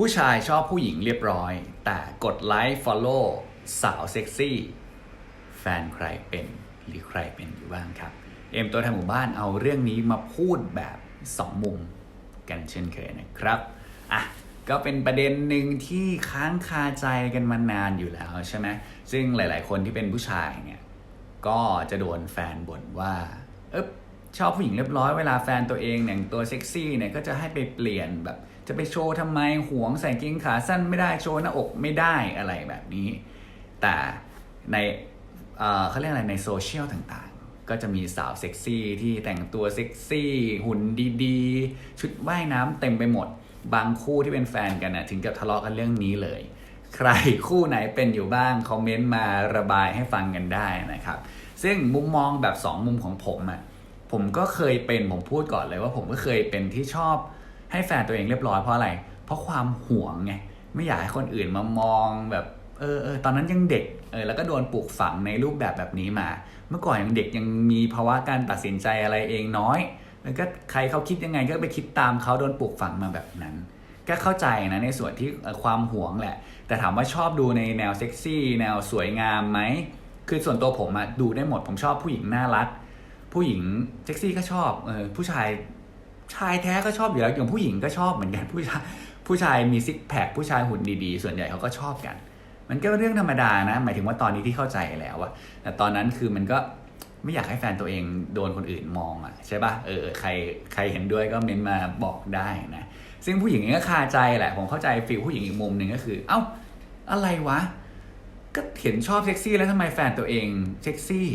ผู้ชายชอบผู้หญิงเรียบร้อย แต่กดไลค์ Follow สาวเซ็กซี่ แฟนใครเป็นหรือใครเป็นอยู่บ้างครับ เอ็มตัวทางหมู่บ้านเอาเรื่องนี้มาพูดแบบ 2 มุมกันเช่นเคยนะครับอะก็เป็นประเด็นหนึ่งที่ค้างคาใจกันมานานอยู่แล้วใช่ไหมซึ่งหลาย ๆ คนที่เป็นผู้ชายเนี่ยก็จะโดนแฟนบ่นว่าเอ๊บ ชอบผู้หญิงเรียบร้อยเวลาแฟนตัวเองแต่งตัวเซ็กซี่เนี่ยก็จะให้ไปเปลี่ยนแบบจะไปโชว์ทำไมหวงใส่กางเกงขาสั้นไม่ได้โชว์หน้าอกไม่ได้อะไรแบบนี้ แต่ในเอ่อเขาเรียกอะไรในโซเชียลต่างๆ ก็จะมีสาวเซ็กซี่ที่แต่งตัวเซ็กซี่หุ่นดีๆ ชุดว่ายน้ำเต็มไปหมด บางคู่ที่เป็นแฟนกันนะถึงกับทะเลาะกันเรื่องนี้เลย ใครคู่ไหนเป็นอยู่บ้าง คอมเมนต์มาระบายให้ฟังกันได้นะครับ ซึ่งมุมมองแบบ 2 มุมของผมอะ่ะ ผมก็เคยเป็นผมพูดก่อนเลยว่าผมก็เคยเป็นที่ชอบให้แฟนตัวเองเรียบร้อยเพราะอะไร เพราะความหวงไงไม่อยากให้คนอื่นมามองแบบเออเออตอนนั้นยังเด็กเออแล้วก็โดนปลูกฝังในรูปแบบแบบนี้มา เมื่อก่อนยังเด็กยังมีภาวะการตัดสินใจอะไรเองน้อยแล้วก็ใครเขาคิดยังไงก็ไปคิดตามเขาโดนปลูกฝังมาแบบนั้น ก็เข้าใจนะในส่วนที่ความหวงแหละ แต่ถามว่าชอบดูในแนวเซ็กซี่แนวสวยงามไหมคือส่วนตัวผมอะดูได้หมดผมชอบผู้หญิงน่ารัก ผู้หญิงเซ็กซี่ก็ชอบเออผู้ชายชายแท้ก็ชอบอยู่แล้วอย่างผู้หญิงก็ชอบเหมือนกันผู้ชายผู้ชายมีซิกแพคผู้ชายหุ่นดีๆ ส่วนใหญ่เขาก็ชอบกัน มันก็เป็นเรื่องธรรมดานะ หมายถึงว่าตอนนี้ที่เข้าใจแล้วอะแต่ตอนนั้นคือมันก็ไม่อยากให้แฟนตัวเองโดนคนอื่นมองอะใช่ปะเออใครใครเห็นด้วยก็เมนมาบอกได้นะซึ่งผู้หญิงเองก็คาใจแหละผมเข้าใจฟีลผู้หญิงอีกมุมหนึ่งก็คือ เอ้าอะไรวะ ก็เห็นชอบเซ็กซี่แล้วทำไมแฟนตัวเองเซ็กซี่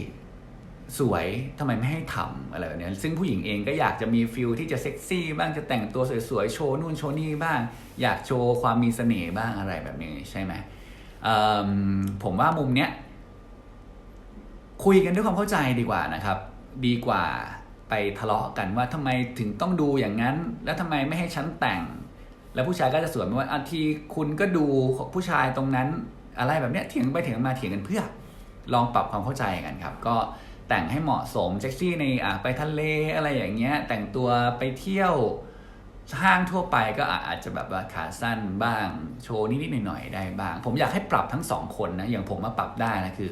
สวยทำไมไม่ให้ทำอะไรแบบนี้ซึ่งผู้หญิงเองก็อยากจะมีฟิลที่จะเซ็กซี่บ้างจะแต่งตัวสวยๆ โชว์นู่นโชว์นี่บ้าง อยากโชว์ความมีเสน่ห์บ้างอะไรแบบนี้ใช่ไหมผมว่ามุมเนี้ยคุยกันด้วยความเข้าใจดีกว่านะครับ ดีกว่าไปทะเลาะกันว่าทำไมถึงต้องดูอย่างนั้น แล้วทำไมไม่ให้ฉันแต่ง แล้วผู้ชายก็จะสวนมาว่าอาทีคุณก็ดูผู้ชายตรงนั้นอะไรแบบเนี้ยเถียงไปเถียงมาเถียงกันเพื่อ ลองปรับความเข้าใจกันครับ ก็ แต่งให้เหมาะสมเซ็กซี่ในอะไปทะเลอะไรอย่างเงี้ยแต่งตัวไปเที่ยวห้างทั่วไปก็อาจจะแบบว่าขาสั้นบ้าง โชว์นิดๆหน่อยๆได้บ้าง ผมอยากให้ปรับทั้งสองคนนะอย่างผมมาปรับได้นะคือ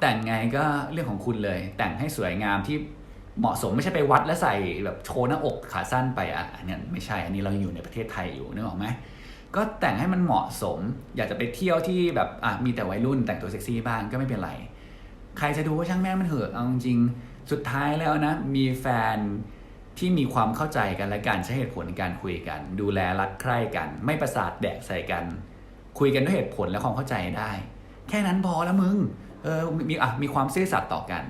แต่งไงก็เรื่องของคุณเลย แต่งให้สวยงามที่เหมาะสมไม่ใช่ไปวัดแล้วใส่แบบโชว์หน้าอกขาสั้นไปอะอันนี้ไม่ใช่อันนี้เราอยู่ในประเทศไทยอยู่นึกออกไหมก็แต่งให้มันเหมาะสม อยากจะไปเที่ยวที่แบบอะมีแต่วัยรุ่นแต่งตัวเซ็กซี่บ้างก็ไม่เป็นไร ใครจะดูก็ช่างแม่มันเถอะเอาจริงสุดท้ายแล้วนะ มีแฟนที่มีความเข้าใจกันและการใช้เหตุผลในการคุยกัน ดูแลรักใคร่กัน ไม่ประสาทแดกใส่กัน คุยกันด้วยเหตุผลและความเข้าใจได้ แค่นั้นพอแล้วมึงเออมีอะมีความซื่อสัตย์ต่อกัน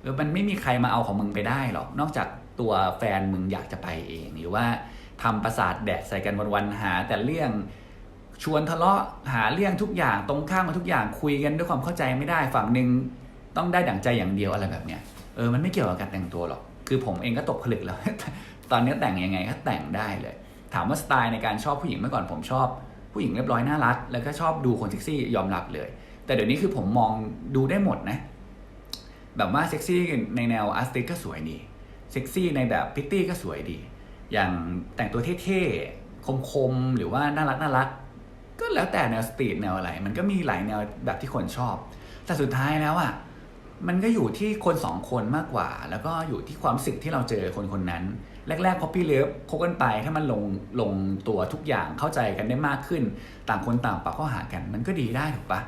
เออมันไม่มีใครมาเอาของมึงไปได้หรอก นอกจากตัวแฟนมึงอยากจะไปเอง หรือว่าทำประสาทแดกใส่กันวันๆหา แต่เรื่องชวนทะเลาะหาเรื่องทุกอย่างตรงข้ามมาทุกอย่างคุยกันด้วยความเข้าใจไม่ได้ฝั่งหนึ่ง ต้องได้ดั่งใจอย่างเดียวอะไรแบบเนี้ยเออมันไม่เกี่ยวกับการแต่งตัวหรอก คือผมเองก็ตกผลึกแล้ว ตอนนี้แต่งยังไงก็แต่งได้เลย ถามว่าสไตล์ในการชอบผู้หญิงเมื่อก่อนผมชอบผู้หญิงเรียบร้อยน่ารัก แล้วก็ชอบดูคนเซ็กซี่ยอมรับเลย แต่เดี๋ยวนี้คือผมมองดูได้หมดนะ แบบว่าเซ็กซี่ในแนวอาร์ติสก็สวยดี เซ็กซี่ในแบบพิตตี้ก็สวยดี อย่างแต่งตัวเท่ๆ คมๆ หรือว่าน่ารักน่ารัก ก็แล้วแต่แนวสตรีทแนวอะไร มันก็มีหลายแนวแบบที่คนชอบ แต่สุดท้ายแล้วอะ มันก็อยู่ที่คนสองคนมากกว่า แล้วก็อยู่ที่ความสึกที่เราเจอคนคนนั้น แรกๆพอพี่เลิฟคบกันไปถ้ามันลงลงตัวทุกอย่างเข้าใจกันได้มากขึ้น ต่างคนต่างปรับเข้าหากัน มันก็ดีได้ถูกปะ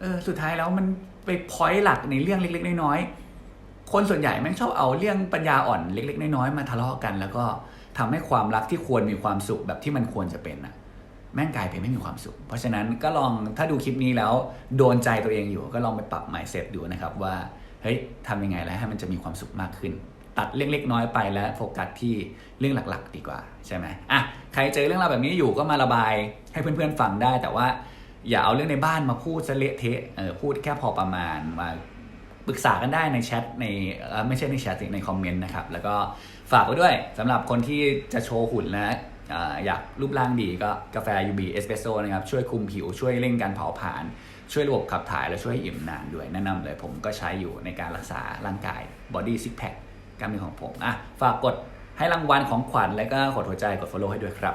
เออสุดท้ายแล้วมันไปพอยต์หลักในเรื่องเล็ก ๆ น้อยๆคนส่วนใหญ่แม่งชอบเอาเรื่องปัญญาอ่อนเล็ก ๆ น้อยๆมาทะเลาะกัน แล้วก็ทำให้ความรักที่ควรมีความสุขแบบที่มันควรจะเป็นอะ แม่งกลายเป็นไม่มีความสุข เพราะฉะนั้นก็ลองถ้าดูคลิปนี้แล้วโดนใจตัวเองอยู่ก็ลองไปปรับ mindset ดูนะครับว่าเฮ้ยทำยังไงแล้วให้มันจะมีความสุขมากขึ้น ตัดเล็กๆน้อยไปแล้วโฟกัสที่เรื่องหลักๆ ดีกว่าใช่ไหมอะใครเจอเรื่องราวแบบนี้อยู่ก็มาระบายให้เพื่อนๆฟังได้ แต่ว่าอย่าเอาเรื่องในบ้านมาพูดซะเละเทะเออพูดแค่พอประมาณมาปรึกษากันได้ในแชทในไม่ใช่ในแชทในคอมเมนต์นะครับแล้วก็ฝากไว้ด้วยสำหรับคนที่จะโชว์หุ่นนะ อยากรูปร่างดีก็กาแฟ UB เอสเปรสโซ่นะครับช่วยคุมผิวช่วยเร่งการเผาผลาญช่วยระบบขับถ่ายและช่วยให้อิ่มนานด้วยแนะนำเลยผมก็ใช้อยู่ในการรักษาร่างกายบอดี้ซิกแพคกล้ามเนื้อของผมอะฝากกดให้รางวัลของขวัญและก็กดหัวใจกด follow ให้ด้วยครับ